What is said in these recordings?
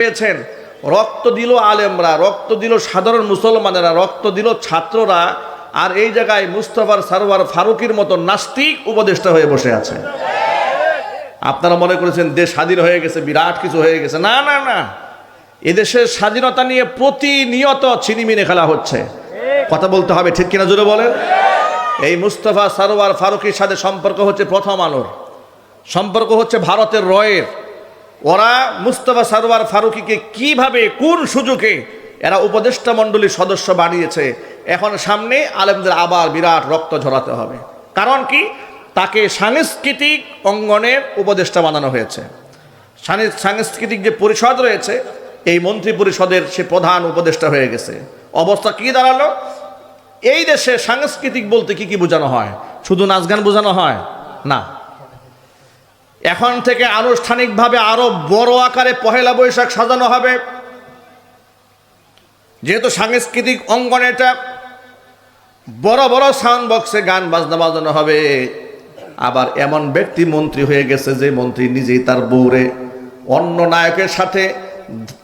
পেয়েছেন। রক্ত দিল আলেমরা, রক্ত দিল সাধারণ মুসলমানেরা, রক্ত দিল ছাত্ররা। আর এই জায়গায় মুস্তফার সারোয়ার ফারুকির মতো নাস্তিক উপদেষ্টা হয়ে বসে আছে। আপনারা মনে করেছেন দেশ স্বাধীন হয়ে গেছে, বিরাট কিছু হয়ে গেছে। না না না। এদেশের স্বাধীনতা নিয়ে প্রতিনিয়ত ছিনিমিনে খেলা হচ্ছে। কথা বলতে হবে, ঠিক কিনা জোরে বলেন? এই মুস্তফা সারোয়ার ফারুকির সাথে সম্পর্ক হচ্ছে প্রথম আলোর। সম্পর্ক হচ্ছে ভারতের রয়ের। ওরা মুস্তফা সারোয়ার ফারুকিকে কীভাবে, কোন সুযোগে এরা উপদেষ্টা মণ্ডলীর সদস্য বানিয়েছে, এখন সামনে আলেমদের আবার বিরাট রক্ত ঝরাতে হবে। কারণ কি? তাকে সাংস্কৃতিক অঙ্গনের উপদেষ্টা বানানো হয়েছে। সাংস্কৃতিক যে পরিষদ রয়েছে, এই মন্ত্রী পরিষদের সে প্রধান উপদেষ্টা হয়ে গেছে। অবস্থা কি দাঁড়াল? এই দেশে সাংস্কৃতিক বলতে কি কি বোঝানো হয়? শুধু নাচ গান বোঝানো হয়? না। এখন থেকে আনুষ্ঠানিকভাবে আরও বড় আকারে পহেলা বৈশাখ সাজানো হবে। যেহেতু সাংস্কৃতিক অঙ্গন এটা বড় বড় সাউন্ড বক্সে গান বাজনা বাজানো হবে। আবার এমন ব্যক্তি মন্ত্রী হয়ে গেছে যে মন্ত্রী নিজেই তার বউরে। অন্য নায়কের সাথে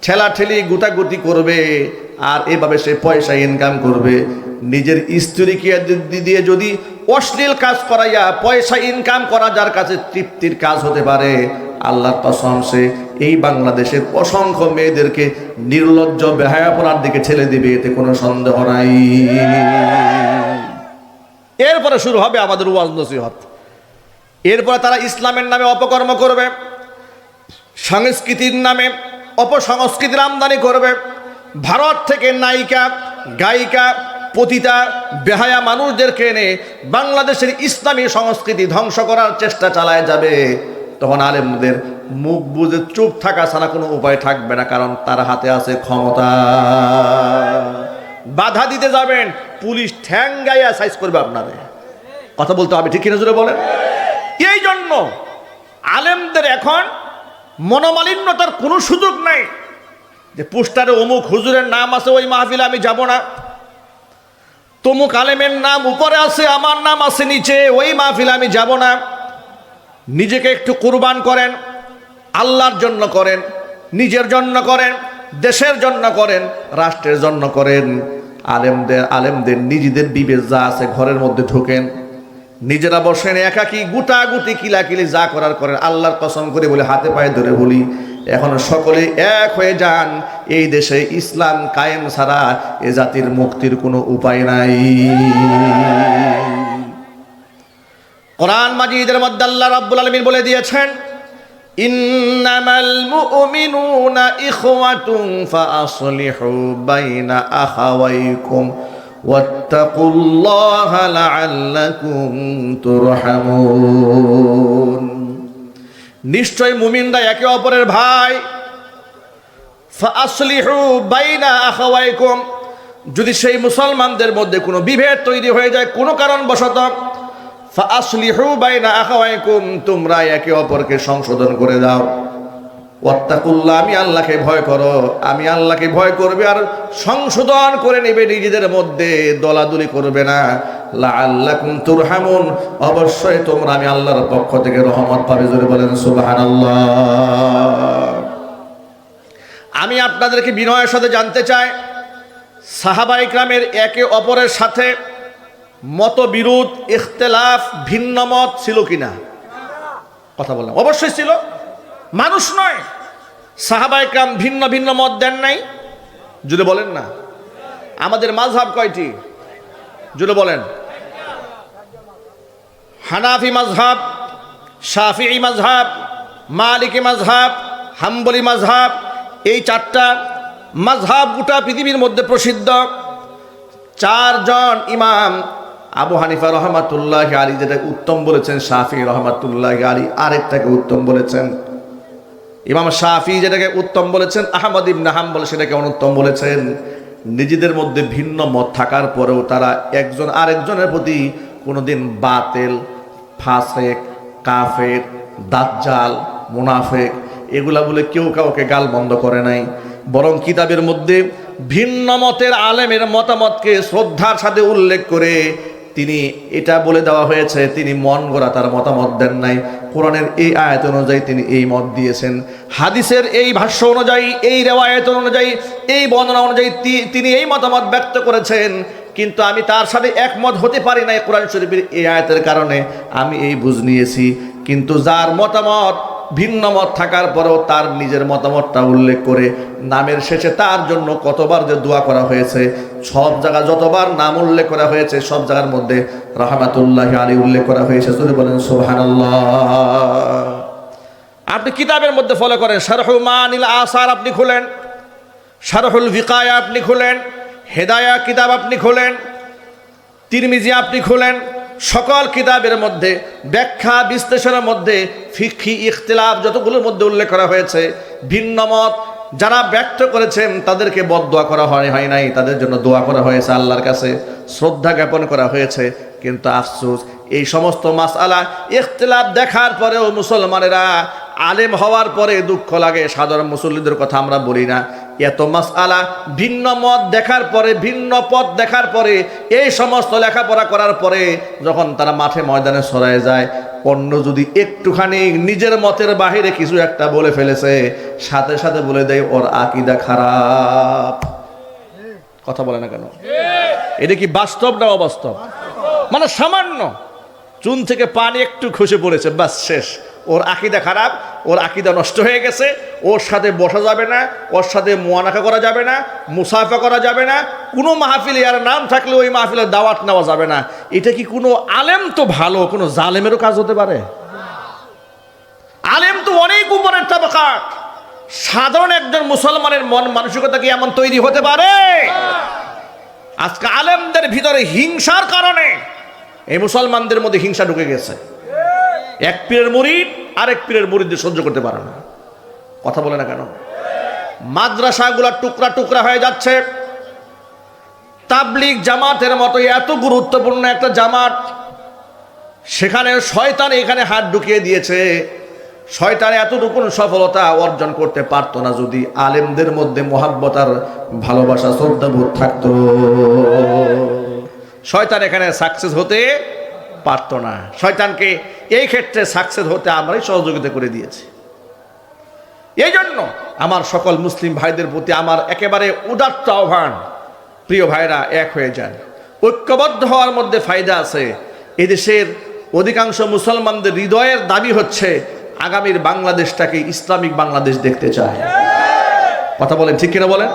ঠেলাঠেলি গুটাগুটি করবে আর এভাবে সে পয়সা ইনকাম করবে। নিজের স্ত্রীকে দিয়ে যদি অশ্লীল কাজ করাইয়া, পয়সা ইনকাম করা যার কাছে তৃপ্তির কাজ হতে পারে, আল্লাহর কসম সে এই বাংলাদেশের অসংখ্য মেয়েদেরকে নির্লজ্জ, বেহায়াপনার দিকে ঠেলে দিবে, এতে কোনো সন্দেহ নাই। এরপরে শুরু হবে আমাদের ওয়াজ নসিহত। এরপরে তারা ইসলামের নামে অপকর্ম করবে, সংস্কৃতির নামে অপসংস্কৃতির আমদানি করবে, ভারত থেকে নায়িকা, গায়িকা পতিতা, বেহায়া মানুষদেরকে এনে বাংলাদেশের ইসলামী সংস্কৃতি ধ্বংস করার চেষ্টা চালায় যাবে। তখন আলেমদের মুখ বুঝে চুপ থাকা ছাড়া কোনো উপায় থাকবে না, কারণ তার হাতে আছে ক্ষমতা। বাধা দিতে যাবেন, পুলিশ ঠ্যাং গাইয়া সাইজ করবে আপনারে। কথা বলতে হবে, ঠিক কিনা জোরে বলেন? এই জন্য আলেমদের এখন মনোমালিন্যতার কোনো সুযোগ নাই। যে পোস্টারে অমুক হুজুরের নাম আছে, ওই মাহফিলে আমি যাব না। তমুক আলেমের নাম উপরে আছে, আমার নাম আছে নিচে, ওই মাহফিল আমি যাব না। নিজেকে একটু কুরবান করেন, আল্লাহর জন্য করেন, নিজের জন্য করেন, দেশের জন্য করেন, রাষ্ট্রের জন্য করেন। আলেমদের আলেমদের, নিজেদের বিবেক যা আছে ঘরের মধ্যে ঢোকেন। নিজেরা বসেন একাকি গুটা গুটি কিলাকিলি যা করার করেন। আল্লাহর কসম করে বলে, হাতে পায়ে ধরে বলি এখন সকলে এক হয়ে যান। এই দেশে ইসলাম কায়েম ছাড়া এ জাতির মুক্তির কোনো উপায় নাই। কোরআন মাজিদের মধ্যে আল্লাহ রাব্বুল আলামিন বলে দিয়েছেন, ইন্নামাল মুমিনুনা ইখওয়াতুন ফাআসলিহু বাইনা আখাওয়াইকুম ওয়াত্তাকুল্লাহা লাআল্লাকুম তুরহামুন। নিশ্চয় মুমিনরা একে অপরের ভাই। যদি সেই মুসলমানদের মধ্যে কোনো বিভেদ তৈরি হয়ে যায়, কোনো বাইনা আখাওয়াইকুম, তোমরা একে অপরকে সংশোধন করে দাও। ওয়াত্তাকুল্লাহ, আমি আল্লাহকে ভয় করো। আমি আল্লাহকে ভয় করবে আর সংশোধন করে নেবে, নিজেদের মধ্যে দলাদলি করবে না। লাআল্লাকুম তুরহামুন। অবশ্যই তোমরা আমি আল্লাহর পক্ষ থেকে রহমত পাবে, জোরে বলেন সুবহানাল্লাহ। আমি আপনাদেরকে বিনয়ের সাথে জানতে চাই, সাহাবা ইকরামের একে অপরের সাথে মতবিরোধ, ইখতলাফ ভিন্ন মত ছিল কিনা? কথা বললাম। অবশ্যই ছিল। মানুষ নয়। সাহাবা ইকরাম ভিন্ন ভিন্ন মত দেন নাই। যদি বলেন না। আমাদের মাঝহাব কয়টি? যদি বলেন। হানাফি মাঝহাব শাফিঈ মাঝহাব মালিকি মাঝহাব হাম্বলি মাঝহাব এই চারটা মাঝহাব গোটা পৃথিবীর মধ্যে প্রসিদ্ধ। চারজন ইমাম আবু হানিফা রহমাতুল্লাহ আলী যেটা উত্তম বলেছেন শাফি রহমাতুল্লাহ আলী আরেকটাকে উত্তম বলেছেন। ইমাম শাফি যেটাকে উত্তম বলেছেন, আহমদ ইবনে হাম্বল সেটাকে অনুত্তম বলেছেন। নিজেদের মধ্যে ভিন্ন মত থাকার পরেও তারা একজন আরেকজনের প্রতি কোনোদিন বাতেল, ফাসেক, কাফের, দাজ্জাল, মুনাফেক এগুলা বলে কেউ কাউকে গাল বন্ধ করে নাই। বরং কিতাবের মধ্যে ভিন্ন মতের আলেমের মতামতকে শ্রদ্ধার সাথে উল্লেখ করে তিনি এটা বলে দেওয়া হয়েছে, তিনি মন গড়া তার মতামত দেন নাই। কোরআনের এই আয়াত অনুযায়ী তিনি এই মত দিয়েছেন। হাদিসের এই ভাষ্য অনুযায়ী, এই রেওয়ায়ত অনুযায়ী, এই বর্ণনা অনুযায়ী তিনি এই মতামত ব্যক্ত করেছেন। কিন্তু আমি তার সাথে একমত হতে পারি না কোরআন শরীফের এই আয়াতের কারণে। আমি এই বুঝ নিয়েছি। কিন্তু যার মতামত ভিন্ন মত থাকার পরেও তার নিজের মতামতটা উল্লেখ করে নামের শেষে তার জন্য কতবার যে দোয়া করা হয়েছে, সব জায়গা যতবার নাম উল্লেখ করা হয়েছে, সব জায়গার মধ্যে রহমাতুল্লাহ আলী উল্লেখ করা হয়েছে। শুধু বলেন সোহানাল্লাহ আপনি কিতাবের মধ্যে ফলো করেন শারহুমানিল আসার আপনি খুলেন, শারহুল ভিকায়া আপনি খুলেন, হেদায়া কিতাব আপনি খোলেন, তিরমিজি আপনি খোলেন সকল কিতাবের মধ্যে, ব্যাখ্যা বিশ্লেষণের মধ্যে ফিক্ষি ইখতিলাফ যতগুলোর মধ্যে উল্লেখ করা হয়েছে, ভিন্ন মত যারা ব্যক্ত করেছেন তাদেরকে বদ দোয়া করা হয় হয় নাই। তাদের জন্য দোয়া করা হয়েছে আল্লাহর কাছে, শ্রদ্ধা জ্ঞাপন করা হয়েছে। কিন্তু আফসোস, এই সমস্ত মাসআলা ইখতলাফ দেখার পরেও মুসলমানেরা আলেম হওয়ার পরে দুঃখ লাগে, সাধারণ মুসল্লিদের কথা আমরা বলি না। এত মাস আলা ভিন্ন মত দেখার পরে, ভিন্ন পথ দেখার পরে, এই সমস্ত লেখাপড়া করার পরে যখন তারা মাঠে ময়দানে সরায় যায়, অন্য যদি একটুখানি নিজের মতের বাহিরে কিছু একটা বলে ফেলেছে, সাথে সাথে বলে দেয়, ওর আকিদা খারাপ। কথা বলে না কেন? এটা কি বাস্তব না অবাস্তব? মানে সামান্য। চুন থেকে পানি একটু খসে পড়েছে বাস শেষ। ওর আকিদা খারাপ, ওর আকিদা নষ্ট হয়ে গেছে, ওর সাথে বসা যাবে না, ওর সাথে মোয়ানাকা করা যাবে না, মুসাফা করা যাবে না, কোনো মাহফিলে আর নাম থাকলে ওই মাহফিলের দাওয়াত নেওয়া যাবে না। এটা কি কোনো আলেম তো ভালো, কোনো জালেমেরও কাজ হতে পারে? আলেম তো অনেক উপরের তাবাকা। সাধারণ একজন মুসলমানের মন মানসিকতা কি এমন তৈরি হতে পারে? আজকে আলেমদের ভিতরে হিংসার কারণে এই মুসলমানদের মধ্যে হিংসা ঢুকে গেছে। এক পীরের মুরিদ, আরেক পীরের মুরিদদের সহ্য করতে পারে না। কথা বলে না কেন? মাদ্রাসাগুলা টুকরা টুকরা হয়ে যাচ্ছে। তাবলিগ জামাতের মতো এত গুরুত্বপূর্ণ একটা জামাত। সেখানে শয়তান এখানে হাত ঢুকিয়ে দিয়েছে। শয়তান এতটুকু সফলতা অর্জন করতে পারতো না যদি আলেমদের মধ্যে মোহাব্বতার ভালোবাসা, শ্রদ্ধাবোধ থাকতো। শয়তান এখানে সাকসেস হতে পারতো না। শয়তানকে এই ক্ষেত্রে সাকসেস হতে আমরাই সহযোগিতা করে দিয়েছি। এই জন্য আমার সকল মুসলিম ভাইদের প্রতি আমার একেবারে উদাত্ত আহ্বান, প্রিয় ভাইরা এক হয়ে যান। ঐক্যবদ্ধ হওয়ার মধ্যে ফায়দা আছে। এদেশের অধিকাংশ মুসলমানদের হৃদয়ের দাবি হচ্ছে, আগামীর বাংলাদেশটাকে ইসলামিক বাংলাদেশ দেখতে চায়। কথা বলেন, ঠিক কিনা বলেন?